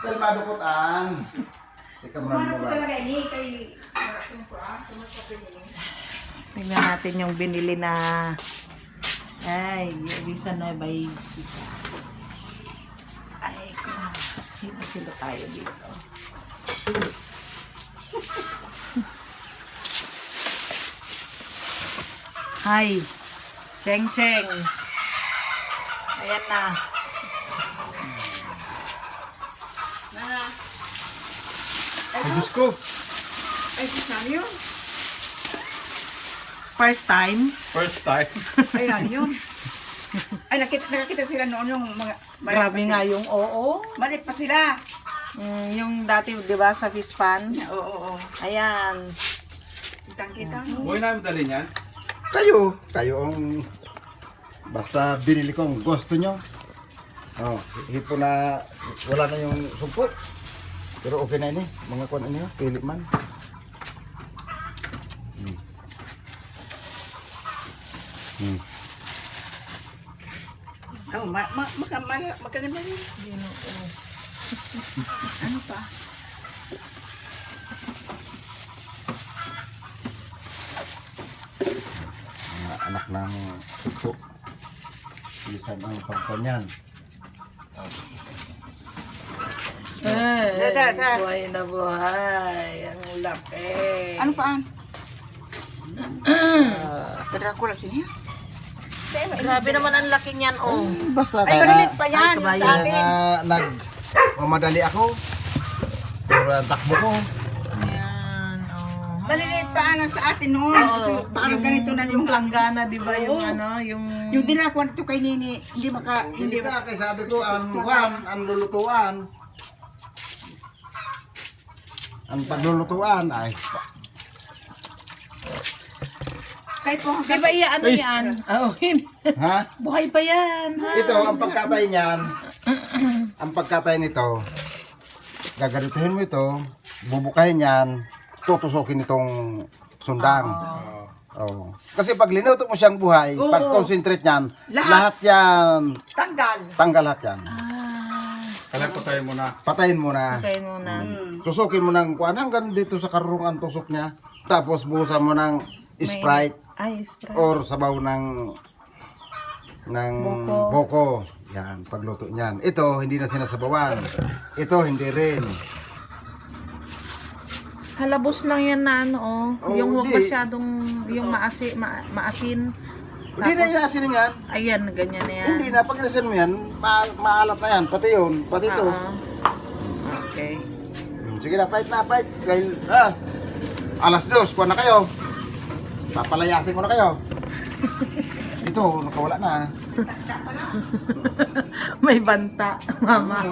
Kalmado ko taan. Teka mo Ano na talaga ini kay Marating ko ah, tumasok ini. Tingnan natin yung binili na ay, Visa Nueva Ecija. Ay, ko. Dito sila tayo dito. Hi. Cheng Cheng. Ayan na. Ay, Diyos ko. ay Sam yun. First time. First time. Ay, ano yun? Ay, nakita, nakakita sila noon yung mga... maliit Grabe nga yung oo. Maliit pa sila. Mm, yung dati, di ba, sa fish pan. Oo, oo, oo. Ayan. Kitang-kita Mm. mo. Buhay namin dali niyan. Kayo, kayo ang basta binili ko ang gusto nyo. Oh, hipo na wala na yung sumpo. Pero okay na ini, mga kuan ini, pili man. Hmm. Hmm. Oh, ma, ma, maka, ma, magaganda rin. ano pa? Mga anak ng sumpo. Bilisan ang pagkanyan. Da, da. buhay na buhay. Ang laki. Ano pa? Dracula siniya. Grabe naman ang laki niyan, oh. Basta Ay, maliit pa yan. Ay, kabayan. sa nga nag mamadali ako. Pero ang takbo ko. Ayan, oh. Maliliit pa ana sa atin noon. Kasi paano ganito na yung planggana, di ba? Yung Oo. ano, yung... Yung dinakuha nito kay Nini, hindi maka, Hindi hindi ka, kaya sabi ko, ang kuhan, ang lulutuan. Ang paglulutuan ay kahit po Di ba iya, ano yan? Oh, hin- ha? buhay pa yan, ha? Ito ang pagkatay niyan. ang pagkatay nito. Gaganutuhin mo ito, bubukahin yan, tutusukin itong sundang. Oh. Kasi pag linuto mo siyang buhay, Oo. pag concentrate niyan, Lahat. lahat yan, tanggal. tanggal lahat yan. Ah, Kailan po tayo muna. Patayin mo na. okay muna. Hmm. Tusukin mo ng kuan hanggang dito sa karungan tusok niya. Tapos buhusan mo ng Sprite Ay, Sprite. or sabaw ng ng Boko. boko. Yan, pagluto niyan. Ito, hindi na sinasabawan. Ito, hindi rin. Halabos lang yan na ano, oh. Oo, yung huwag di. masyadong, yung maasi, ma, maasin. Hindi na inasin yan. Ayan, ganyan na yan. Hindi na. Pag inasin mo yan, ma- maalat na yan. Pati yun, pati ito. Oo. Okay. Hmm, Sige na, fight na, fight. Dahil, ah, alas dos, kuha na kayo. Papalayasin ko na kayo. Ito, nakawala na. May banta, mama.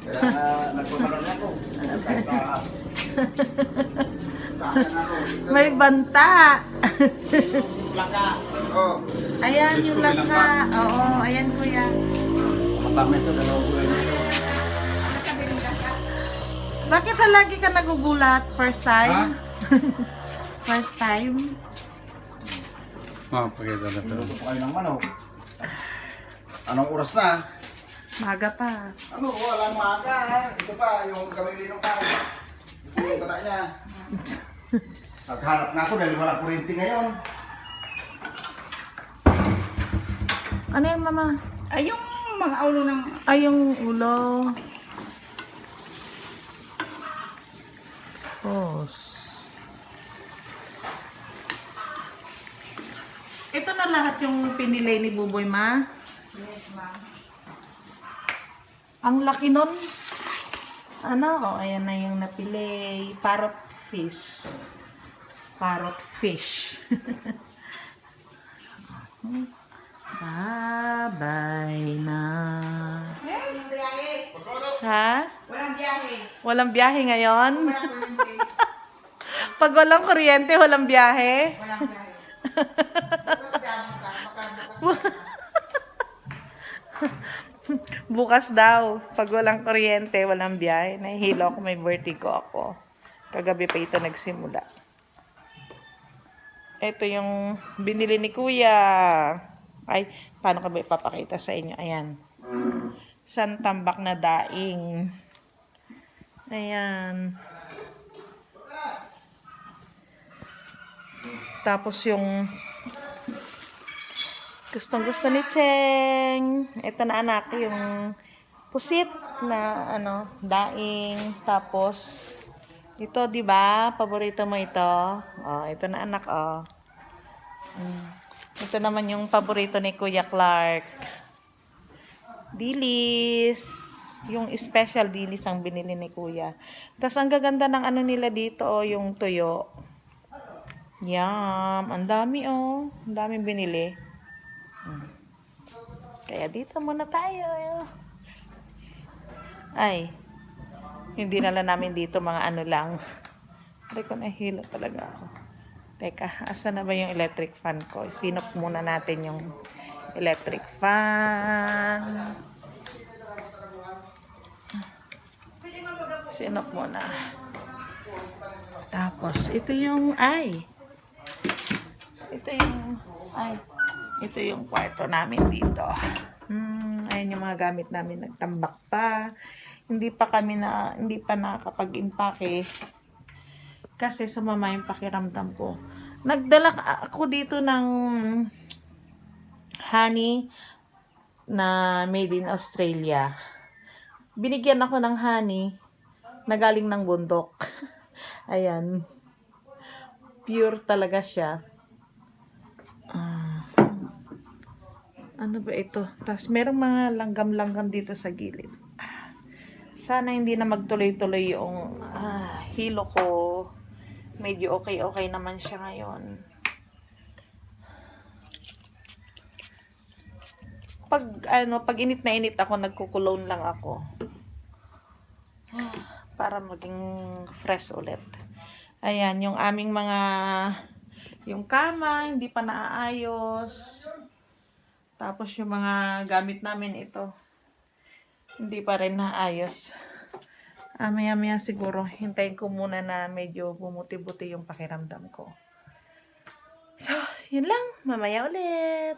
Kaya uh, nagpapadali ako. Kahit na, Takan ako. May banta. Laka. Oh, Ayan yung lasa. Oo, ayan kuya. matama ito, dalawang bulan ito. Bakit lagi ka nagugulat? First time? First time? Ah, pakita na to. Niluto ko kayo ng manok. Anong oras na? Maga pa. Ano, walang maaga. ha? Ito pa, yung kamilinong tao. Ito yung kata niya. Naghanap nga ako dahil wala kuryente ngayon. Ano yan, mama? Ay, yung mga ulo ng, Ay, yung ulo. Pos. Ito na lahat yung pinilay ni Buboy, ma? Ang laki nun. Ano? Oh, ayan na yung napili. Parrot fish. Parrot fish. Bye-bye na. Ha? Walang biyahe. Walang biyahe ngayon? Pag walang kuryente, walang biyahe? Walang biyahe. Bukas daw. Pag walang kuryente, walang biyahe. Nahihilo ako, may vertigo ako. Kagabi pa ito nagsimula. Ito yung binili ni Kuya. Ay, paano ka ba ipapakita sa inyo? Ayan. Isang tambak na daing. Ayan. Tapos yung gustong gusto ni Cheng. Ito na anak, yung pusit na ano, daing. Tapos ito, 'di ba? Paborito mo ito. Oh, ito na anak, oh. Mm. Ito naman yung paborito ni Kuya Clark. Dilis. Yung special dilis ang binili ni Kuya. Tapos ang gaganda ng ano nila dito, oh, yung tuyo. Yum. Ang dami, oh. Ang dami binili. Mm. Kaya dito muna tayo. Ay. Hindi na lang namin dito mga ano lang. Try ko nahilo talaga ako. Teka, asa na ba yung electric fan ko? Sinop muna natin yung electric fan. Sinop muna. Tapos, ito yung, ay. Ito yung, ay. Ito yung kwarto namin dito. Hmm, ayun yung mga gamit namin. Nagtambak pa. Hindi pa kami na, hindi pa nakakapag-impake. Kasi sumama yung pakiramdam ko. Nagdala ako dito ng honey na made in Australia. Binigyan ako ng honey na galing ng bundok. Ayan. Pure talaga siya. Ah. ano ba ito? Tapos merong mga langgam-langgam dito sa gilid. Ah. Sana hindi na magtuloy-tuloy yung ah, hilo ko. Medyo okay-okay naman siya ngayon. Pag ano, pag init na init ako, nagkukulone lang ako. Para maging fresh ulit. Ayan, yung aming mga yung kama, hindi pa naaayos. Tapos yung mga gamit namin ito, hindi pa rin naayos. Ah, maya maya siguro, hintayin ko muna na medyo bumuti-buti yung pakiramdam ko. So, yun lang. Mamaya ulit.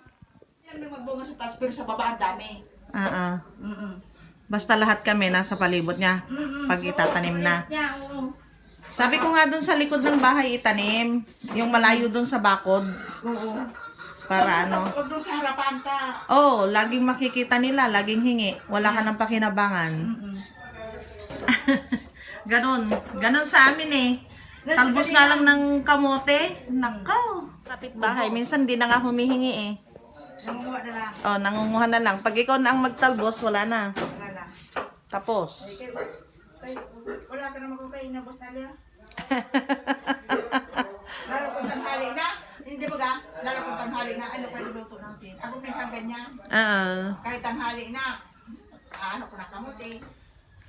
Yan may magbunga sa taas pero sa baba ang dami. Ah, ah. Mm-mm. Basta lahat kami nasa palibot niya pag itatanim na. Oo. Sabi ko nga dun sa likod ng bahay itanim, yung malayo dun sa bakod Oo. para ano. Huwag doon sa harapan ka. Oh, laging makikita nila, laging hingi. Wala ka ng pakinabangan. Mm-mm. Ganon. Ganon sa amin eh. Talbos nga lang ng kamote. Nakaw. Kapit bahay. Minsan di na nga humihingi eh. Nangunguha na lang. Oh, nangunguha na lang. Pag ikaw na ang magtalbos, wala na. Wala na. Tapos. Wala ka na magkakain na, boss Nalia. Lalo kung tanghali na. Hindi ba ga? Lalo kung tanghali na. Ano pa luto natin? Ako minsan ganyan. Ah. Kahit tanghali na. Ah, ano ko na kamuti.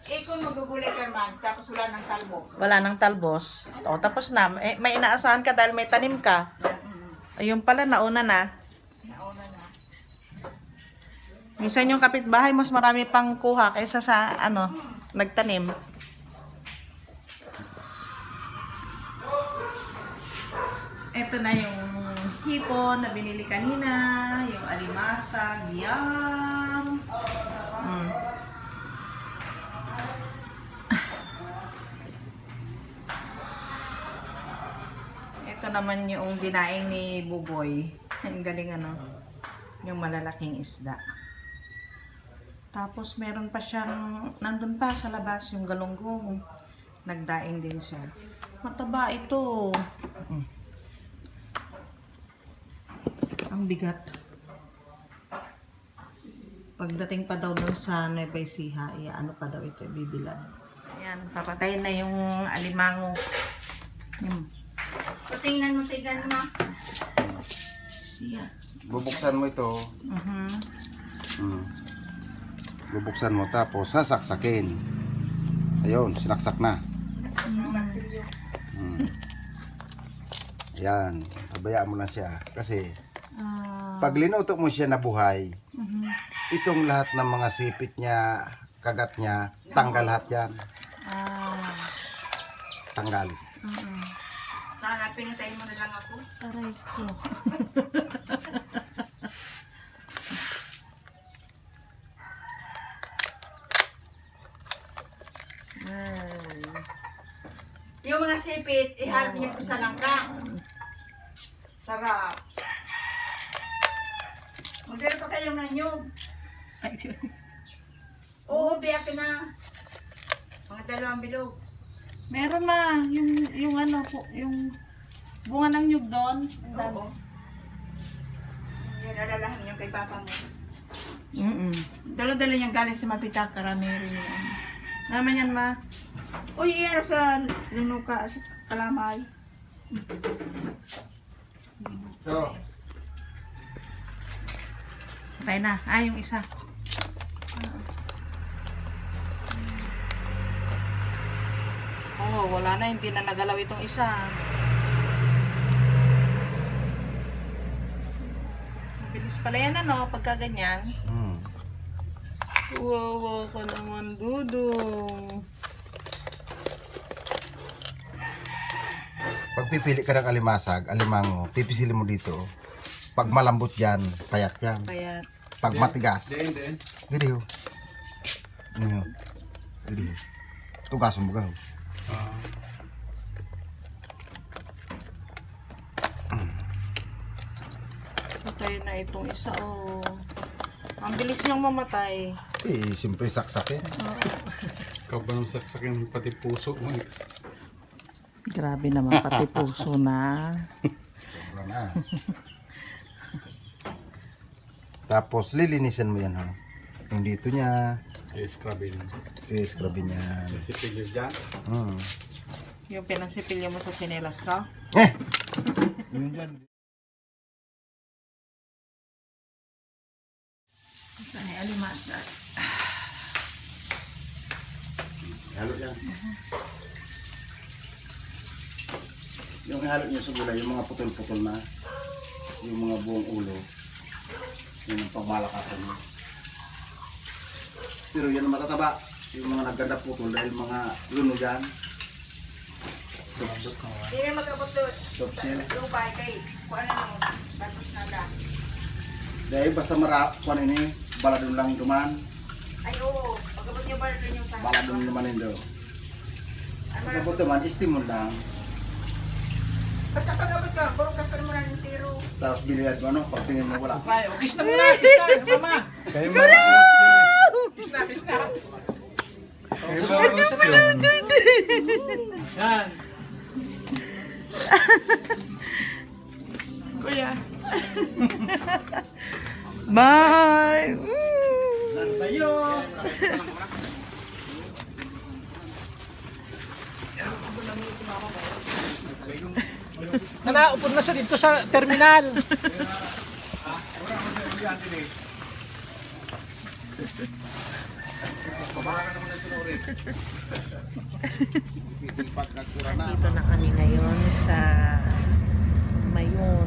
Eh kung magugulay ka man, tapos wala ng talbo. wala nang talbos. O, tapos na. Eh, may inaasahan ka dahil may tanim ka. Ayun pala, nauna na. Nauna na. Minsan yung kapitbahay, mas marami pang kuha kaysa sa, ano, nagtanim. Ito na yung hipon na binili kanina, yung alimasag, yum! Mm. Ito naman yung dinaing ni Buboy. Ang galing ano, yung malalaking isda. Tapos meron pa siyang, nandun pa sa labas yung galunggong. Nagdaing din siya. Mataba ito. Mm. Ang bigat. Pagdating pa daw dun sa Nueva Ecija, iya, ano pa daw ito, bibilad. Ayan, papatayin na yung alimango. Yung tingnan mo, tingnan mo. siya. Bubuksan mo ito. Mhm. Hmm. Bubuksan mo tapos sasaksakin. Ayun, sinaksak na. Hmm. Yan, pabayaan mo lang siya. Kasi Ah, pag linuto mo siya na buhay, mhm. itong lahat ng mga sipit niya, kagat niya, tanggal lahat yan. Ah, Tanggal. mhm. Sana pinatayin mo na lang ako. Aray ko. Yung mga sipit, iharap niyo po sa langka. Sarap. Magdala pa kayo ng nyug. Oo, biyak na. Mga dalawang bilog. Meron na. Yung, yung ano, po- yung bunga ng nyug doon. Ang dami. Oo. Yan, alalahan niyo kay papa mo. Mm-mm. Dala-dala niyang galing sa Mapitak, karami rin yan. Naman yan, ma. Uy, yan sa Lunuka, sa Kalamay. So, Patay na. Ah, yung isa. Oh, wala na. Hindi na nagalaw itong isa. Bilis pala yan, ano? Pagka ganyan. hmm. Wawa ka naman, Dudong. Pag pipili ka ng alimasag, alimango, pipisilin mo dito. Pag malambot yan, payat yan. Kaya, Pag matigas, Din, din. gidi ho. Ano ho? Gidi ho. Tugasan mo ka ho. Ah, patay na itong isa, oh. Ang bilis niyang mamatay. Eh, siyempre saksakin. ikaw ba nang saksakin pati puso mo? eh. Grabe naman, pati puso na. Wala na. Tapos lilinisan mo yan ha. Yung dito niya, I-scrubin. i-scrubin yan. Sipilyo dyan. Hmm. Yung pinansipilyo mo sa chinelas ka. Eh! Yun dyan. Ay, alimasa. Halo yan. Yung ihalo niyo sa gulay, yung mga putol-putol na, yung mga buong ulo, yun ang pagmalakasan niyo. Pero yan ang matataba, yung mga nagganda putol dahil mga luno dyan. Sup-sup. Hindi na magkabot doon. Sup-sil. Lubay kay, kung ano nung, batos na lang. Dahil basta mara, kung ano ini, baladon lang duman, Ay, oo. Pagkabot niyo ba rin yung baladon naman indo. Ano na, Pagkabot naman, istimon lang, basta pagkabot ka, puro kasal mo na ng tiro. tapos biliyad mo, ano, pagtingin mo wala. Ay, kiss na muna, kiss na, mama. Kayo marunot Kiss na, kiss na. Kayo marunot yun. Yan. Kuya. Bye! Tayo. Nana, upod na sa dito sa terminal. Dito na kami ngayon sa Mayon.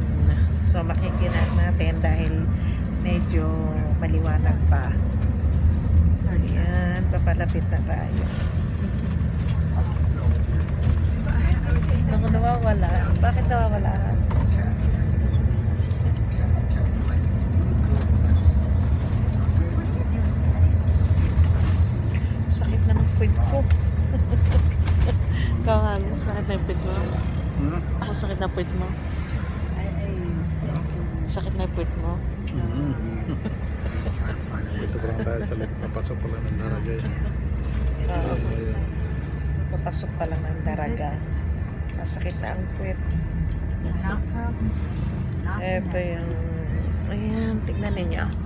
So makikinat natin dahil medyo maliwanag pa. So yan, papalapit na tayo. Ako nawawala. Bakit nawawala? Sakit na ng puwit ko. Kawal, sakit na yung puwit mo. Hmm? Ako sakit na puwit mo. Sakit na puwit mo. Ito pa lang tayo sa loob. Papasok ko lang ng daragay. Oo. Papasok pa lang ng daraga. Masakit na ang puwit. Ito yung... Ayan, tignan ninyo.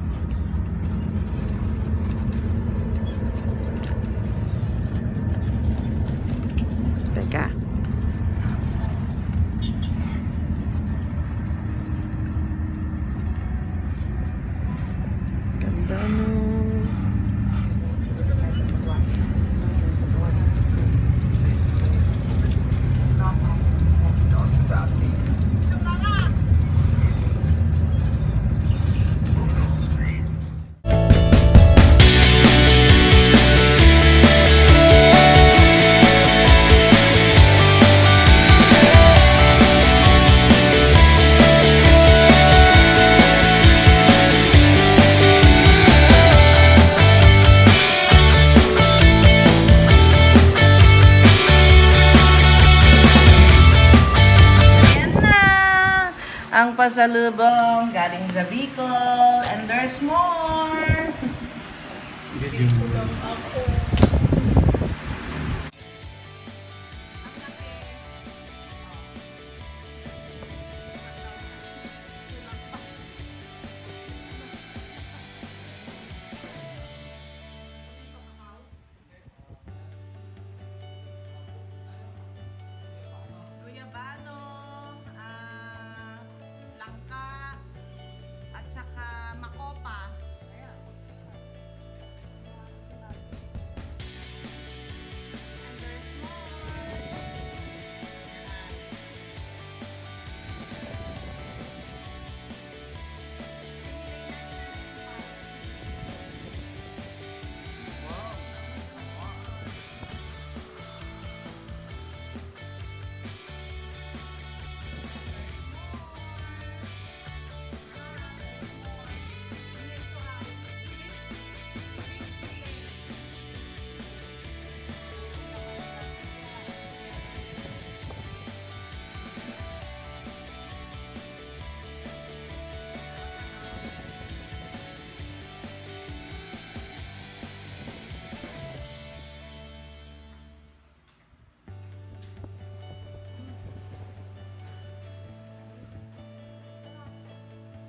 Ang pasalubong galing sa Bicol. And there's more. Mo lang.